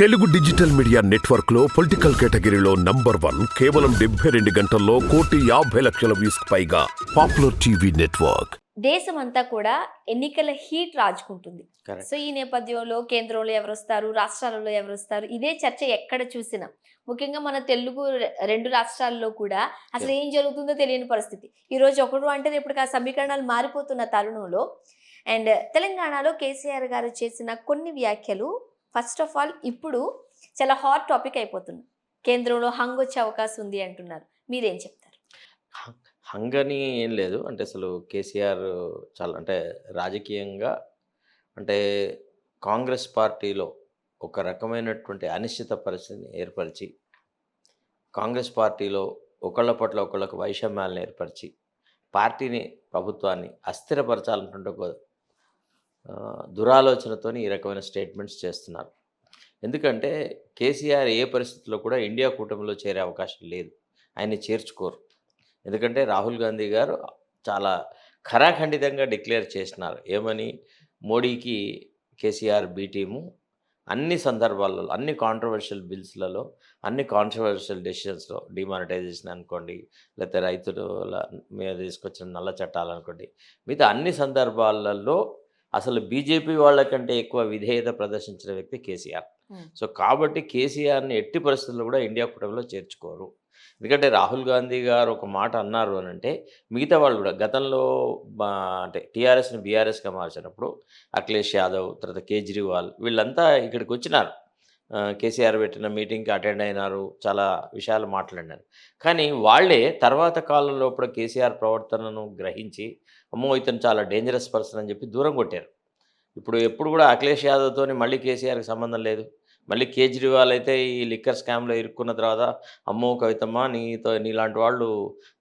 Telugu digital media నెట్వర్క్లో political కేటగిరీలో number one కేవలం డెబ్బై రెండు గంటల్లో కోటి యాభై లక్షల వ్యూస్ పైగా పాపులర్ టీవీ నెట్వర్క్. దేశమంతా కూడా ఎన్నికల హీట్ రాజుకుంటుంది. సో ఈ నేపథ్యంలో కేంద్రంలో ఎవరు వస్తారు రాష్ట్రాలలో ఎవరు వస్తారు ఇదే చర్చ ఎక్కడ చూసినా. ముఖ్యంగా మన తెలుగు రెండు రాష్ట్రాల్లో కూడా అసలు ఏం జరుగుతుందో తెలియని పరిస్థితి. ఈ రోజు ఒకడు అంటే రేపు ఆ సమీకరణాలు మారిపోతున్న తరుణంలో అండ్ తెలంగాణలో కేసీఆర్ గారు చేసిన కొన్ని వ్యాఖ్యలు ఫస్ట్ ఆఫ్ ఆల్ ఇప్పుడు చాలా హాట్ టాపిక్ అయిపోతుంది. కేంద్రంలో హంగ్ వచ్చే అవకాశం ఉంది అంటున్నారు. మీరేం చెప్తారు? హంగని ఏం లేదు. అంటే అసలు కేసీఆర్ చాలా అంటే రాజకీయంగా అంటే కాంగ్రెస్ పార్టీలో ఒక రకమైనటువంటి అనిశ్చిత పరిస్థితిని ఏర్పరిచి కాంగ్రెస్ పార్టీలో ఒకళ్ళ పట్ల ఒకళ్ళకు వైషమ్యాలను ఏర్పరిచి పార్టీని ప్రభుత్వాన్ని అస్థిరపరచాలన్నటువంటి దురాలోచనతోని ఈ రకమైన స్టేట్మెంట్స్ చేస్తున్నారు. ఎందుకంటే కేసీఆర్ ఏ పరిస్థితుల్లో కూడా ఇండియా కూటమిలో చేరే అవకాశం లేదు. ఆయన్ని చేర్చుకోరు. ఎందుకంటే రాహుల్ గాంధీ గారు చాలా ఖరాఖండితంగా డిక్లేర్ చేసినారు. ఏమని? మోడీకి కేసీఆర్ బీ టీము అన్ని సందర్భాలలో అన్ని కాంట్రవర్షియల్ బిల్స్లలో అన్ని కాంట్రవర్షియల్ డెసిషన్స్లో డిమానిటైజేషన్ అనుకోండి లేకపోతే రైతుల మీద తీసుకొచ్చిన నల్ల చట్టాలు అనుకోండి మిగతా అన్ని సందర్భాలలో అసలు బీజేపీ వాళ్ళకంటే ఎక్కువ విధేయత ప్రదర్శించిన వ్యక్తి కేసీఆర్. సో కాబట్టి కేసీఆర్ని ఎట్టి పరిస్థితుల్లో కూడా ఇండియా కూటమిలో చేర్చుకోరు. ఎందుకంటే రాహుల్ గాంధీ గారు ఒక మాట అన్నారు అని అంటే మిగతా వాళ్ళు కూడా గతంలో అంటే టీఆర్ఎస్ని బీఆర్ఎస్గా మార్చినప్పుడు అఖిలేష్ యాదవ్ తర్వాత కేజ్రీవాల్ వీళ్ళంతా ఇక్కడికి వచ్చినారు. కేసీఆర్ పెట్టిన మీటింగ్కి అటెండ్ అయినారు చాలా విషయాలు మాట్లాడినారు. కానీ వాళ్ళే తర్వాత కాలంలో ఇప్పుడు కేసీఆర్ ప్రవర్తనను గ్రహించి అమ్మో ఇతను చాలా డేంజరస్ పర్సన్ అని చెప్పి దూరం కొట్టారు. ఇప్పుడు ఎప్పుడు కూడా అఖిలేష్ యాదవ్తోని మళ్ళీ కేసీఆర్కి సంబంధం లేదు. మళ్ళీ కేజ్రీవాల్ అయితే ఈ లిక్కర్ స్కామ్లో ఇరుక్కున్న తర్వాత అమ్మో కవితమ్మ నీతో నీలాంటి వాళ్ళు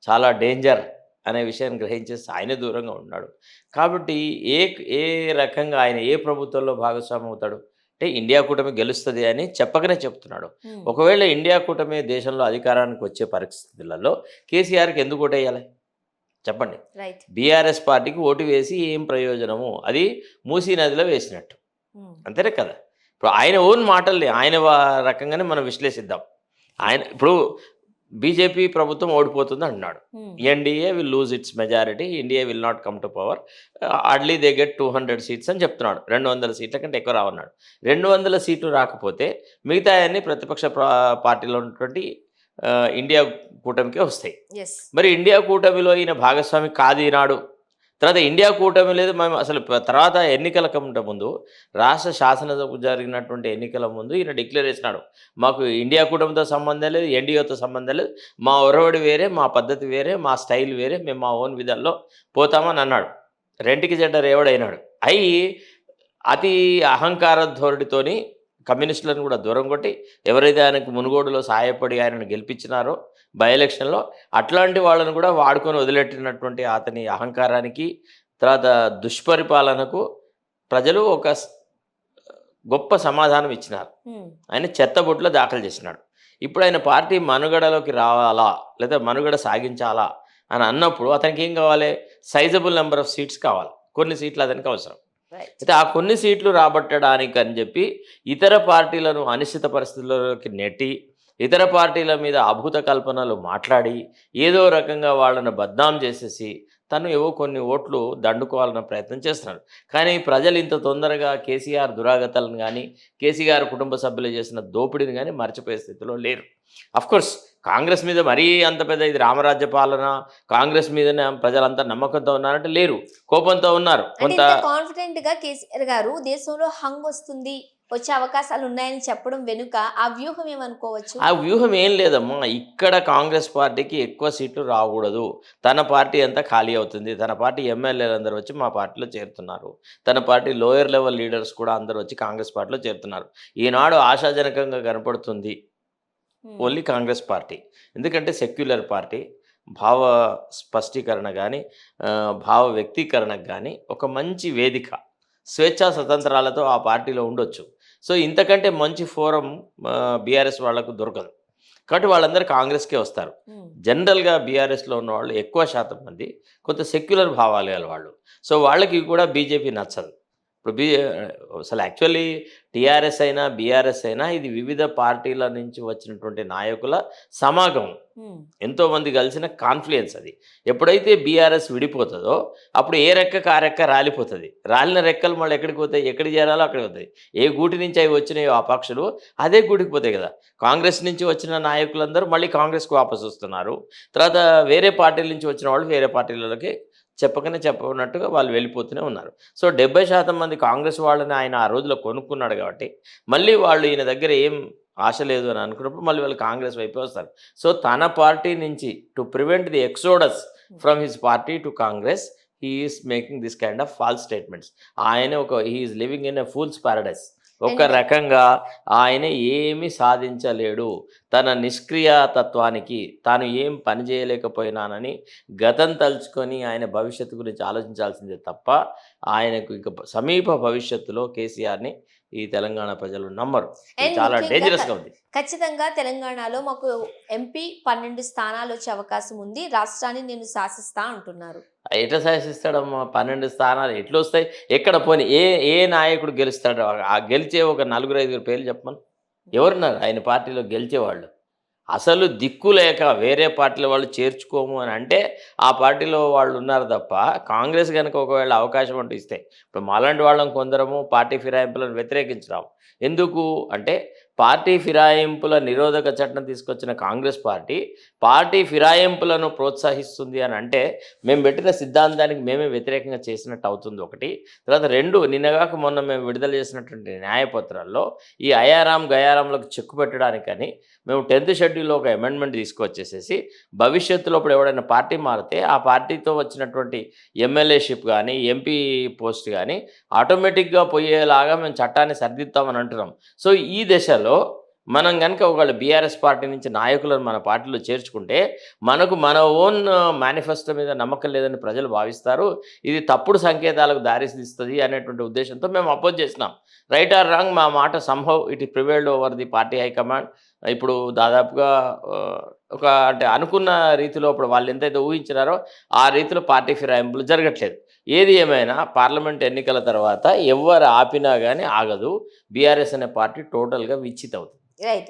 చాలా డేంజర్ అనే విషయాన్ని గ్రహించేసి ఆయనే దూరంగా ఉన్నాడు. కాబట్టి ఏ ఏ రకంగా ఆయన ఏ ప్రభుత్వంలో భాగస్వామి అవుతాడు? అంటే ఇండియా కూటమి గెలుస్తుంది అని చెప్పకనే చెప్తున్నాడు. ఒకవేళ ఇండియా కూటమి దేశంలో అధికారానికి వచ్చే పరిస్థితులలో కేసీఆర్కి ఎందుకు ఓటేయాలి? చెప్పండి. బీఆర్ఎస్ పార్టీకి ఓటు వేసి ఏం ప్రయోజనము? అది మూసీ నదిలో వేసినట్టు. Hmm. అంతేనే కదా? ఇప్పుడు ఆయన ఓన్ మాటల్ని ఆయన రకంగానే మనం విశ్లేషిద్దాం. ఆయన ఇప్పుడు బీజేపీ ప్రభుత్వం ఓడిపోతుంది అంటున్నాడు. Hmm. NDA will lose its majority India will not come to power hardly they get two hundred seats అని చెప్తున్నాడు. రెండు వందల సీట్ల కంటే ఎక్కువ రావన్నాడు. రెండు వందల సీట్లు రాకపోతే మిగతా అన్ని ప్రతిపక్ష ప్రా- పార్టీలో ఉన్నటువంటి ఇండియా కూటమికే వస్తాయి. మరి ఇండియా కూటమిలో ఈయన భాగస్వామి కాదు ఈనాడు. తర్వాత ఇండియా కూటమి లేదు మేము అసలు తర్వాత ఎన్నికల కంటే ముందు రాష్ట్ర శాసనసభకు జరిగినటువంటి ఎన్నికల ముందు ఈయన డిక్లేర్ చేసినాడు. మాకు ఇండియా కూటమితో సంబంధం లేదు ఎన్డీఏతో సంబంధం లేదు. మా ఒరవడి వేరే మా పద్ధతి వేరే మా స్టైల్ వేరే మేము మా ఓన్ విధాల్లో పోతామని అన్నాడు. రెంటికి జడ్డ రేవడైనాడు. అయి అతి అహంకార ధోరణితోని కమ్యూనిస్టులను కూడా దూరం కొట్టి ఎవరైతే ఆయనకు మునుగోడులో సహాయపడి ఆయనను గెలిపించినారో బై ఎలక్షన్లో అట్లాంటి వాళ్ళను కూడా వాడుకొని వదిలెట్టినటువంటి అతని అహంకారానికి తర్వాత దుష్పరిపాలనకు ప్రజలు ఒక గొప్ప సమాధానం ఇచ్చినారు. ఆయన చెత్తబొట్టులో దాఖలు చేసినాడు. ఇప్పుడు ఆయన పార్టీ మనుగడలోకి రావాలా? లేదా మనుగడ సాగించాలా? అని అన్నప్పుడు అతనికి ఏం కావాలి? సైజబుల్ నెంబర్ ఆఫ్ సీట్స్ కావాలి. కొన్ని సీట్లు అతనికి అవసరం. అయితే ఆ కొన్ని సీట్లు రాబట్టడానికి అని చెప్పి ఇతర పార్టీలను అనిశ్చిత పరిస్థితుల్లోకి నెట్టి ఇతర పార్టీల మీద అభూత కల్పనలు మాట్లాడి ఏదో రకంగా వాళ్ళను బద్నాం చేసేసి తను ఏవో కొన్ని ఓట్లు దండుకోవాలన్న ప్రయత్నం చేస్తున్నాడు. కానీ ప్రజలు ఇంత తొందరగా కేసీఆర్ దురాగతాలను కానీ కేసీఆర్ కుటుంబ సభ్యులు చేసిన దోపిడీని కానీ మర్చిపోయే స్థితిలో లేరు. కోర్స్ కాంగ్రెస్ మీద మరీ అంత పెద్ద ఇది రామరాజ్య పాలన కాంగ్రెస్ మీదనే ప్రజలంతా నమ్మకంతో ఉన్నారంటే లేరు. కోపంతో ఉన్నారు. కొంత కాన్ఫిడెంట్గా కేసీఆర్ గారు దేశంలో హంగ్ వస్తుంది. వచ్చే అవకాశాలు ఉన్నాయని చెప్పడం వెనుక ఆ వ్యూహం ఏమనుకోవచ్చు? ఆ వ్యూహం ఏం లేదమ్మా. ఇక్కడ కాంగ్రెస్ పార్టీకి ఎక్కువ సీట్లు రాకూడదు. తన పార్టీ అంతా ఖాళీ అవుతుంది. తన పార్టీ ఎమ్మెల్యేలు అందరూ వచ్చి మా పార్టీలో చేరుతున్నారు. తన పార్టీ లోయర్ లెవెల్ లీడర్స్ కూడా అందరూ వచ్చి కాంగ్రెస్ పార్టీలో చేరుతున్నారు. ఈనాడు ఆశాజనకంగా కనపడుతుంది. Only Congress party. ఎందుకంటే సెక్యులర్ పార్టీ భావ స్పష్టీకరణ కానీ భావ వ్యక్తీకరణకు కానీ ఒక మంచి వేదిక. స్వేచ్ఛా స్వతంత్రాలతో ఆ పార్టీలో ఉండొచ్చు. సో ఇంతకంటే మంచి ఫోరం బీఆర్ఎస్ వాళ్ళకు దొరకదు. కాబట్టి వాళ్ళందరూ కాంగ్రెస్కే వస్తారు. జనరల్గా బీఆర్ఎస్లో ఉన్న వాళ్ళు ఎక్కువ శాతం మంది కొంత సెక్యులర్ భావాలు గల వాళ్ళు. సో వాళ్ళకి కూడా బీజేపీ నచ్చదు. ఇప్పుడు బి అసలు యాక్చువల్లీ టీఆర్ఎస్ అయినా బీఆర్ఎస్ అయినా ఇది వివిధ పార్టీల నుంచి వచ్చినటువంటి నాయకుల సమాగమం ఉమ్, ఎంతో మంది కలిసిన కాన్ఫ్లుయెన్స్ అది. ఎప్పుడైతే బీఆర్ఎస్ విడిపోతుందో అప్పుడు ఏ రెక్క ఆ రెక్క రాలిపోతుంది. రాలిన రెక్కలు మళ్ళీ ఎక్కడికి పోతాయి? ఎక్కడికి చేరాలో అక్కడికి పోతాయి. ఏ గూటి నుంచి అవి వచ్చినాయో ఆ పక్షులు అదే గూటికి పోతాయి కదా. కాంగ్రెస్ నుంచి వచ్చిన నాయకులందరూ మళ్ళీ కాంగ్రెస్కి వాపసు వస్తున్నారు తర్వాత వేరే పార్టీల నుంచి వచ్చిన వాళ్ళు వేరే పార్టీలకి చెప్పకనే చెప్పనట్టుగా వాళ్ళు వెళ్ళిపోతూనే ఉన్నారు. సో డెబ్బై శాతం మంది కాంగ్రెస్ వాళ్ళని ఆయన ఆ రోజులో కొనుక్కున్నాడు కాబట్టి మళ్ళీ వాళ్ళు ఈయన దగ్గర ఏం ఆశ లేదు అని అనుకున్నప్పుడు మళ్ళీ వాళ్ళు కాంగ్రెస్ వైపే వస్తారు. సో తన పార్టీ నుంచి to prevent the exodus from his party to Congress he's making this kind of false statements ఆయన ఒక he's living in a fool's paradise ఒక రకంగా ఆయన ఏమీ సాధించలేడు. తన నిష్క్రియాతత్వానికి తాను ఏం పని చేయలేకపోయినానని గతం తలుచుకొని ఆయన భవిష్యత్తు గురించి ఆలోచించాల్సిందే తప్ప ఆయనకు ఇక సమీప భవిష్యత్తులో కేసీఆర్ని ఈ తెలంగాణ ప్రజలు నమ్మరు. చాలా ముఖ్యంగా డేంజరస్గా ఉంది. ఖచ్చితంగా తెలంగాణలో మాకు ఎంపీ పన్నెండు స్థానాలు వచ్చే అవకాశం ఉంది. రాష్ట్రాన్ని నేను శాసిస్తా అంటున్నారు. ఎట్లా శాసిస్తాడమ్మా? పన్నెండు స్థానాలు ఎట్లా వస్తాయి? ఎక్కడ పోని? ఏ ఏ నాయకుడు గెలుస్తాడు? ఆ గెలిచే ఒక నలుగురు ఐదుగురు పేర్లు చెప్పమని. ఎవరున్నారు? ఆయన పార్టీలో గెలిచేవాళ్ళు అసలు దిక్కు లేక వేరే పార్టీల వాళ్ళు చేర్చుకోము అని అంటే ఆ పార్టీలో వాళ్ళు ఉన్నారు తప్ప కాంగ్రెస్ కనుక ఒకవేళ అవకాశం అంటూ ఇస్తే. ఇప్పుడు మాలాంటి వాళ్ళం కొందరము పార్టీ ఫిరాయింపులను వ్యతిరేకించడం ఎందుకు? అంటే పార్టీ ఫిరాయింపుల నిరోధక చట్టం తీసుకొచ్చిన కాంగ్రెస్ పార్టీ పార్టీ ఫిరాయింపులను ప్రోత్సహిస్తుంది అని అంటే మేము పెట్టిన సిద్ధాంతానికి మేమే వ్యతిరేకంగా చేసినట్టు అవుతుంది ఒకటి. తర్వాత రెండు నిన్నగాక మొన్న మేము విడుదల చేసినటువంటి న్యాయపత్రాల్లో ఈ అయారాం గయారాంలకు చెక్కు పెట్టడానికని మేము టెన్త్ షెడ్యూల్లో ఒక అమెండ్మెంట్ తీసుకొచ్చేసేసి భవిష్యత్తులో ఇప్పుడు ఎవడైనా పార్టీ మారితే ఆ పార్టీతో వచ్చినటువంటి ఎమ్మెల్యేషిప్ కానీ ఎంపీ పోస్ట్ కానీ ఆటోమేటిక్గా పోయేలాగా మేము చట్టాన్ని సరిదిద్దామని అంటున్నాం. సో ఈ దశలో మనం కనుక ఒకళ్ళు బీఆర్ఎస్ పార్టీ నుంచి నాయకులను మన పార్టీలో చేర్చుకుంటే మనకు మన ఓన్ మేనిఫెస్టో మీద నమ్మకం లేదని ప్రజలు భావిస్తారు. ఇది తప్పుడు సంకేతాలకు దారితీస్తుంది అనేటువంటి ఉద్దేశంతో మేము అపోజ్ చేసినాం. రైట్ ఆర్ రాంగ్ మా మాట సంభవ్ it prevailed over the party high command. ఇప్పుడు దాదాపుగా ఒక అంటే అనుకున్న రీతిలో ఇప్పుడు వాళ్ళు ఎంతైతే ఊహించినారో ఆ రీతిలో పార్టీ ఫిరాయింపులు జరగట్లేదు. ఏది ఏమైనా పార్లమెంట్ ఎన్నికల తర్వాత ఎవరు ఆపినా కానీ ఆగదు. బీఆర్ఎస్ అనే పార్టీ టోటల్గా విచ్చిత్ అవుతుంది రైట్.